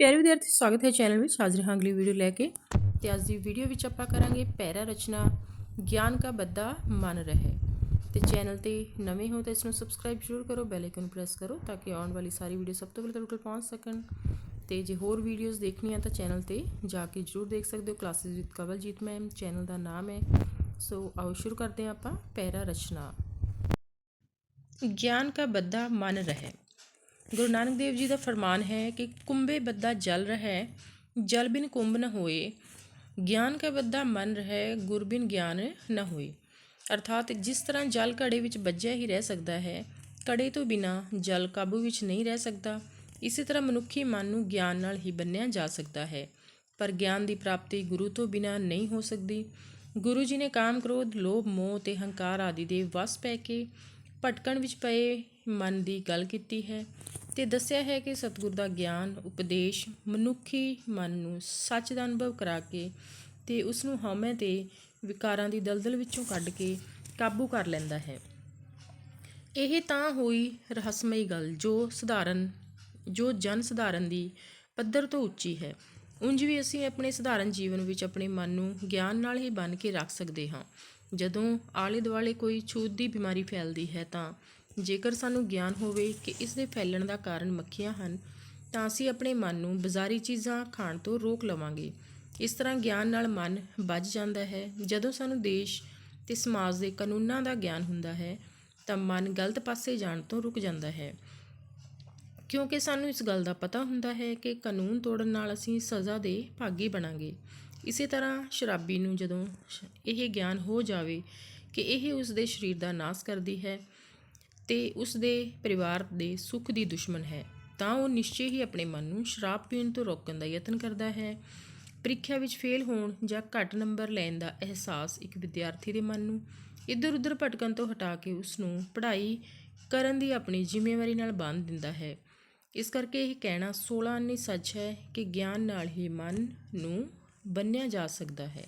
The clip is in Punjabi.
ਪਿਆਰੇ ਵਿਦਿਆਰਥੀ, ਸਵਾਗਤ ਹੈ ਚੈਨਲ ਵਿੱਚ। ਹਾਜ਼ਰ ਹਾਂ ਅਗਲੀ ਵੀਡੀਓ ਲੈ ਕੇ ਤੇ ਅੱਜ ਦੀ ਵੀਡੀਓ ਵਿੱਚ ਆਪਾਂ ਕਰਾਂਗੇ ਪੈਰਾ ਰਚਨਾ, ਗਿਆਨ ਕਾ ਬੱਦਾ ਮਨ ਰਹੇ। ਤੇ ਚੈਨਲ ਤੇ ਨਵੇਂ ਹੋ ਤਾਂ ਇਸ ਨੂੰ ਸਬਸਕ੍ਰਾਈਬ ਜ਼ਰੂਰ ਕਰੋ, ਬੈਲ ਆਈਕਨ ਪ੍ਰੈਸ ਕਰੋ ਤਾਂ ਕਿ ਆਉਣ ਵਾਲੀ ਸਾਰੀ ਵੀਡੀਓ ਸਭ ਤੋਂ ਪਹਿਲਾਂ ਤੁਹਾਡੇ ਕੋਲ ਪਹੁੰਚ ਸਕਣ। ਤੇ ਜੇ ਹੋਰ ਵੀਡੀਓਜ਼ ਦੇਖਣੀਆਂ ਤਾਂ ਚੈਨਲ ਤੇ ਜਾ ਕੇ ਜ਼ਰੂਰ ਦੇਖ ਸਕਦੇ ਹੋ। Classes with Kawaljeet ma'am, channel ਦਾ ਨਾਮ ਹੈ। ਸੋ ਆਓ ਸ਼ੁਰੂ ਕਰਦੇ ਹਾਂ ਆਪਾਂ ਪੈਰਾ ਰਚਨਾ। ਗਿਆਨ ਕਾ ਬੱਦਾ ਮਨ ਰਹੇ। ਗੁਰੂ ਨਾਨਕ ਦੇਵ ਜੀ ਦਾ ਫਰਮਾਨ ਹੈ ਕਿ ਕੁੰਭੇ ਬੱਦਾ ਜਲ ਰਹਿ, ਜਲ ਬਿਨ ਕੁੰਭ ਨ ਹੋਏ, ਗਿਆਨ ਕਾ ਬੱਦਾ ਮਨ ਰਹਿ, ਗੁਰ ਬਿਨ ਗਿਆਨ ਨ ਹੋਏ। ਅਰਥਾਤ ਜਿਸ ਤਰ੍ਹਾਂ ਜਲ ਘੜੇ ਵਿੱਚ ਬੱਝਿਆ ਹੀ ਰਹਿ ਸਕਦਾ ਹੈ, ਘੜੇ ਤੋਂ ਬਿਨਾ ਜਲ ਕਾਬੂ ਵਿੱਚ ਨਹੀਂ ਰਹਿ ਸਕਦਾ। ਇਸੇ ਤਰ੍ਹਾਂ ਮਨੁੱਖੀ ਮਨ ਨੂੰ ਗਿਆਨ ਨਾਲ ਹੀ ਬੰਨਿਆ ਜਾ ਸਕਦਾ ਹੈ, ਪਰ ਗਿਆਨ ਦੀ ਪ੍ਰਾਪਤੀ ਗੁਰੂ ਤੋਂ ਬਿਨਾ ਨਹੀਂ ਹੋ ਸਕਦੀ। ਗੁਰੂ ਜੀ ਨੇ ਕਾਮ ਕ੍ਰੋਧ, ਲੋਭ, ਮੋਹ ਤੇ ਹੰਕਾਰ ਆਦਿ ਦੇ ਵਸ ਪੈ ਕੇ ਭਟਕਣ ਵਿੱਚ ਪਏ ਮਨ ਦੀ ਗੱਲ ਕੀਤੀ ਹੈ ਤੇ ਦੱਸਿਆ ਹੈ ਕਿ ਸਤਿਗੁਰ ਦਾ ਗਿਆਨ, ਉਪਦੇਸ਼ ਮਨੁੱਖੀ ਮਨ ਨੂੰ ਸੱਚ ਦਾ ਅਨੁਭਵ ਕਰਾ ਕੇ ਤੇ ਉਸ ਨੂੰ ਹਉਮੈ ਤੇ ਵਿਕਾਰਾਂ ਦੀ ਦਲਦਲ ਵਿੱਚੋਂ ਕੱਢ ਕੇ ਕਾਬੂ ਕਰ ਲੈਂਦਾ ਹੈ। ਇਹ ਤਾਂ ਹੋਈ ਰਹੱਸਮਈ ਗੱਲ ਜੋ ਸਧਾਰਨ, ਜੋ ਜਨ ਸਧਾਰਨ ਦੀ ਪੱਧਰ ਤੋਂ ਉੱਚੀ ਹੈ। ਉਂਝ ਵੀ ਅਸੀਂ ਆਪਣੇ ਸਧਾਰਨ ਜੀਵਨ ਵਿੱਚ ਆਪਣੇ ਮਨ ਨੂੰ ਗਿਆਨ ਨਾਲ ਹੀ ਬੰਨ੍ਹ ਕੇ ਰੱਖ ਸਕਦੇ ਹਾਂ। ਜਦੋਂ ਆਲੇ ਦੁਆਲੇ ਕੋਈ ਛੂਤ ਦੀ ਬਿਮਾਰੀ ਫੈਲਦੀ ਹੈ ਤਾਂ ਜੇਕਰ ਸਾਨੂੰ ਗਿਆਨ ਹੋਵੇ ਕਿ ਇਸ ਦੇ ਫੈਲਣ ਦਾ ਕਾਰਨ ਮੱਖੀਆਂ ਹਨ, ਤਾਂ ਅਸੀਂ ਆਪਣੇ ਮਨ ਨੂੰ ਬਾਜ਼ਾਰੀ ਚੀਜ਼ਾਂ ਖਾਣ ਤੋਂ ਰੋਕ ਲਵਾਂਗੇ। ਇਸ ਤਰ੍ਹਾਂ ਗਿਆਨ ਨਾਲ ਮਨ ਬਚ ਜਾਂਦਾ ਹੈ। ਜਦੋਂ ਸਾਨੂੰ ਦੇਸ਼ ਤੇ ਸਮਾਜ ਦੇ ਕਾਨੂੰਨਾਂ ਦਾ ਗਿਆਨ ਹੁੰਦਾ ਹੈ, ਤਾਂ ਮਨ ਗਲਤ ਪਾਸੇ ਜਾਣ ਤੋਂ ਰੁਕ ਜਾਂਦਾ ਹੈ। ਕਿਉਂਕਿ ਸਾਨੂੰ ਇਸ ਗੱਲ ਦਾ ਪਤਾ ਹੁੰਦਾ ਹੈ ਕਿ ਕਾਨੂੰਨ ਤੋੜਨ ਨਾਲ ਅਸੀਂ ਸਜ਼ਾ ਦੇ ਭਾਗੀ ਬਣਾਂਗੇ। ਇਸੇ ਤਰ੍ਹਾਂ ਸ਼ਰਾਬੀ ਨੂੰ ਜਦੋਂ ਸ਼- ਇਹ ਗਿਆਨ ਹੋ ਜਾਵੇ ਕਿ ਇਹ ਉਸ ਦੇ ਸਰੀਰ ਦਾ ਨਾਸ ਕਰਦੀ ਹੈ ਤੇ ਉਸ ਦੇ ਪਰਿਵਾਰ ਦੇ ਸੁੱਖ ਦੀ ਦੁਸ਼ਮਣ ਹੈ, ਤਾਂ ਉਹ ਨਿਸ਼ਚੇ ਹੀ ਆਪਣੇ ਮਨ ਨੂੰ ਸ਼ਰਾਬ ਪੀਣ ਤੋਂ ਰੋਕਣ ਦਾ ਯਤਨ ਕਰਦਾ ਹੈ। ਪ੍ਰੀਖਿਆ ਵਿੱਚ ਫੇਲ ਹੋਣ ਜਾਂ ਘੱਟ ਨੰਬਰ ਲੈਣ ਦਾ ਅਹਿਸਾਸ ਇੱਕ ਵਿਦਿਆਰਥੀ ਦੇ ਮਨ ਨੂੰ ਇੱਧਰ ਉੱਧਰ ਭਟਕਣ ਤੋਂ ਹਟਾ ਕੇ ਉਸ ਨੂੰ ਪੜ੍ਹਾਈ ਕਰਨ ਦੀ ਆਪਣੀ ਜ਼ਿੰਮੇਵਾਰੀ ਨਾਲ ਬੰਨ੍ਹ ਦਿੰਦਾ ਹੈ। ਇਸ ਕਰਕੇ ਇਹ ਕਹਿਣਾ 16 ਅੰਨੀ ਸੱਚ ਹੈ ਕਿ ਗਿਆਨ ਨਾਲ ਹੀ ਮਨ ਨੂੰ ਬੰਨਿਆ ਜਾ ਸਕਦਾ ਹੈ।